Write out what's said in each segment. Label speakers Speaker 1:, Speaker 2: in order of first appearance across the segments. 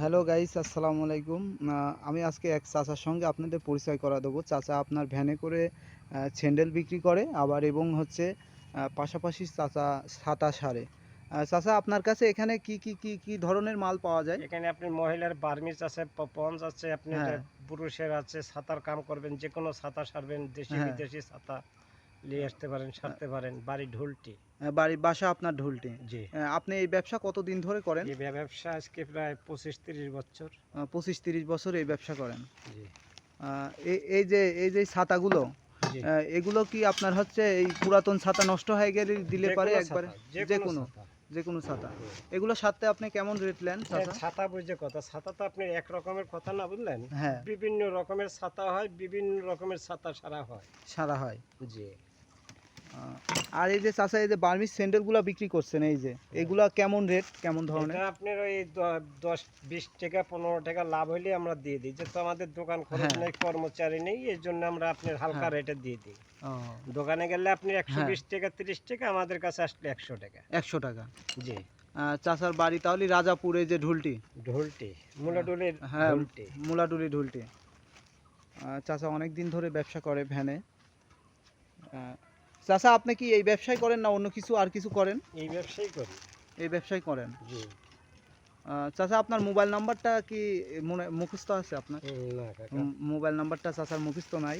Speaker 1: Hello guys আসসালামু আলাইকুম। আমি আজকে এক চাচার সঙ্গে আপনাদের পরিচয় করা দেবো। চাচা আপনার ভ্যানে করে স্যান্ডেল বিক্রি করে আবার এবং হচ্ছে পাশাপাশি চাচা ছাতা সারে। চাচা আপনার কাছে এখানে কি কি কি কি ধরনের মাল পাওয়া যায়?
Speaker 2: এখানে আপনি মহিলার বার্মিজ আছে পঞ্চ আছে আপনি
Speaker 1: হ্যাঁ।
Speaker 2: পুরুষের আছে ছাতার কাম করবেন যে কোনো ছাতা সারবেন দেশি
Speaker 1: হ্যাঁ।
Speaker 2: বিদেশি ছাতা নিয়ে আসতে পারেন সারতে পারেন বাড়ি ঢুলটি।
Speaker 1: বাড়ির বাসা আপনার ঢুলটি।
Speaker 2: জি।
Speaker 1: আপনি এই ব্যবসা কতদিন ধরে করেন?
Speaker 2: এই ব্যবসা আজকে প্রায় পঁচিশ তিরিশ বছর।
Speaker 1: পঁচিশ তিরিশ বছর এই ব্যবসা করেন।
Speaker 2: জি।
Speaker 1: এই- যে এই যে ছাতাগুলো এগুলো কি আপনার হচ্ছে এই পুরাতন ছাতা নষ্ট হয়ে গেলে দিলে পারে একবারে?
Speaker 2: যে কোনো
Speaker 1: যে কোনো ছাতা। এগুলো সাথে আপনি কেমন রেট নেন
Speaker 2: ছাতা বুঝে কথা। ছাতা তো আপনি এক রকমের কথা না বুঝলেন?
Speaker 1: হ্যাঁ।
Speaker 2: বিভিন্ন রকমের ছাতা হয় বিভিন্ন রকমের ছাতা সারা হয়।
Speaker 1: সারা হয়।
Speaker 2: জি।
Speaker 1: আর এই যে চাচা এই যে বার্মিস স্যান্ডেলগুলো বিক্রি করছেন এই যে এগুলা কেমন রেট কেমন ধরনের?
Speaker 2: আপনার ওই দশ বিশ টাকা পনেরো টাকা লাভ হইলে আমরা দিয়ে দিই। যেহেতু আমাদের দোকান খরচ
Speaker 1: হ্যাঁ।
Speaker 2: নেই কর্মচারী নেই এর জন্য আমরা আপনার হালকা
Speaker 1: হ্যাঁ।
Speaker 2: রেটে দিয়ে দিই। দোকানে গেলে আপনি একশো
Speaker 1: হ্যাঁ।
Speaker 2: বিশ টাকা তিরিশ টাকা আমাদের কাছে আসলে একশো টাকা।
Speaker 1: একশো টাকা।
Speaker 2: জি।
Speaker 1: চাচার বাড়ি তাহলে রাজাপুরে যে ঢুলটি?
Speaker 2: ঢোলটি মুলাডুলির
Speaker 1: হ্যাঁ
Speaker 2: ঢোলটি।
Speaker 1: মুলাডুলি ঢুলটি। চাচা অনেক দিন ধরে ব্যবসা করে ভ্যানে। চাচা আপনি কি এই ব্যবসায় করেন না অন্য কিছু আর কিছু করেন?
Speaker 2: এই ব্যবসাই করি।
Speaker 1: এই ব্যবসায় করেন?
Speaker 2: জি।
Speaker 1: চাচা আপনার মোবাইল নাম্বারটা কি মনে মুখস্থ আছে আপনার? মোবাইল নাম্বারটা চাচার মুখস্থ নাই।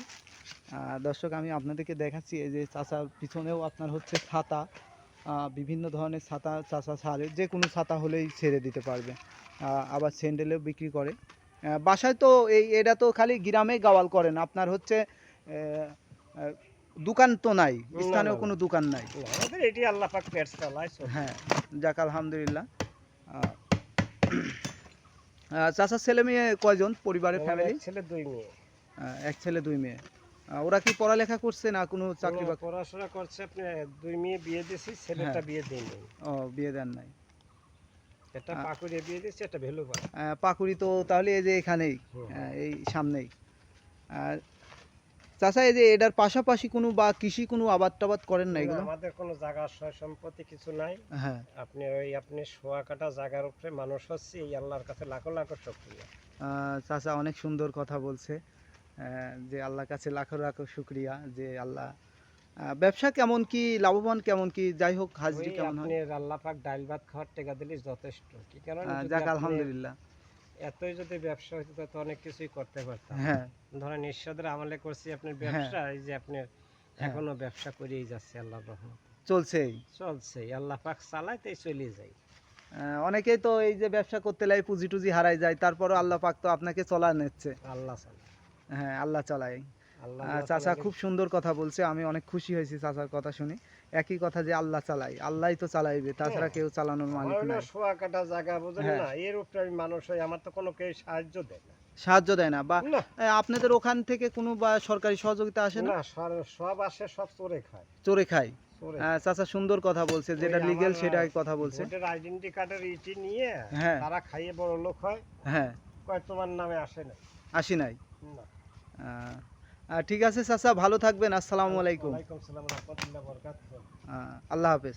Speaker 1: দর্শক আমি আপনাদেরকে দেখাচ্ছি এই যে চাচার পিছনেও আপনার হচ্ছে ছাতা। বিভিন্ন ধরনের ছাতা চাচা ছাড়ে যে কোনো ছাতা হলেই ছেড়ে দিতে পারবে। আবার স্যান্ডেলেও বিক্রি করে। বাসায় তো এই এটা তো খালি গ্রামে গাওয়াল করেন। আপনার হচ্ছে দোকান তো নাই স্থানীয় কোনো দোকান নাই।
Speaker 2: আমাদের এটি আল্লাহ পাক পেট চালায়
Speaker 1: হ্যাঁ যাক আলহামদুলিল্লাহ। চাচার ছেলে মেয়ে কয়জন? পরিবারের ফ্যামিলি
Speaker 2: ছেলে দুই মেয়ে।
Speaker 1: এক ছেলে দুই মেয়ে। ওরা কি পড়ালেখা করছে না কোনো চাকরি বাকরি?
Speaker 2: পড়াশোনা করছে আপনি দুই মেয়ে বিয়ে দিয়েছি ছেলেটা
Speaker 1: হ্যাঁ।
Speaker 2: বিয়ে দিইনি
Speaker 1: ও বিয়ে দেন নাই।
Speaker 2: এটা পাকুড়ে বিয়ে দিয়েছি এটা ভেলু পাড়া।
Speaker 1: আহ, পাকুড়ি তো তাহলে এই যে এখানেই এই সামনেই। আর চাচা এই যে এটার পাশাপাশি কোনো বা কৃষি কোনো আবাদ টাবাদ করেন না এগুলো?
Speaker 2: আমাদের কোনো জায়গা সয় সম্পত্তি কিছু নাই।
Speaker 1: হ্যাঁ।
Speaker 2: আপনি ওই আপনি শোয়া কাটা জায়গার উপরে মানুষ হচ্ছে এই আল্লাহর কাছে লাখো লাখো শুকরিয়া।
Speaker 1: চাচা অনেক সুন্দর কথা বলছে যে আল্লাহর কাছে লাখো লাখো শুক্রিয়া যে আল্লাহ ব্যবসা কেমন কি লাভবান কেমন কি যাই হোক হাজিরি কেমন হয়?
Speaker 2: আপনি আল্লাহ পাক ডাইল ভাত খাওয়ার টাকা দিলে যথেষ্ট কি কারণ
Speaker 1: যাক আলহামদুলিল্লাহ।
Speaker 2: এতই যদি ব্যবসা হইতো তো অনেক কিছুই করতে পারতাম।
Speaker 1: হ্যাঁ।
Speaker 2: ধরেন ঈশ্বরের আমলে করছি আপনার ব্যবসা এই যে আপনার
Speaker 1: হ্যাঁ।
Speaker 2: এখনও ব্যবসা করেই যাচ্ছে আল্লাহর রহমান
Speaker 1: চলছেই।
Speaker 2: চলছে আল্লাহ পাক চালাইতেই চলে
Speaker 1: যাই অনেকেই তো এই যে ব্যবসা করতে লাই পুঁজি টুজি হারাই যায় তারপরও আল্লাহ পাক তো আপনাকে চলা নিচ্ছে।
Speaker 2: আল্লাহ চালায়।
Speaker 1: হ্যাঁ আল্লাহ চালায়। চাচা খুব সুন্দর কথা বলছে আমি অনেক খুশি হয়েছি চাচার কথা শুনে। একই কথা যে আল্লাহ চালাই আল্লাহই তো চালাইবে তাছাড়া
Speaker 2: হ্যাঁ।
Speaker 1: কেউ চালানোর মালিক নাই।
Speaker 2: শোয়া কাটা জায়গা বুঝেন
Speaker 1: হ্যাঁ।
Speaker 2: না এর উপরে আমি মানুষ হই আমার তো কোনো কেউ সাহায্য দেয় না।
Speaker 1: সাহায্য দেয় না বা আপনাদের ওখান থেকে কোনো বা সরকারি সহযোগিতা আসে না?
Speaker 2: না সব আসে সব চোরে খায়।
Speaker 1: চোরে খায়।
Speaker 2: চোরে।
Speaker 1: চাচা সুন্দর কথা বলছে যেটা লিগেল সেটাই কথা বলছে।
Speaker 2: ভোটের আইডেন্টি কার্ডের ইটি নিয়ে
Speaker 1: হ্যাঁ।
Speaker 2: তারা খাইয়ে বড় লোক হয়
Speaker 1: হ্যাঁ।
Speaker 2: কয় তোমার নামে আসে না
Speaker 1: আসি নাই?
Speaker 2: না।
Speaker 1: ঠিক আছে চাচা ভালো থাকবেন। আসসালামু আলাইকুম। আল্লাহ হাফেজ।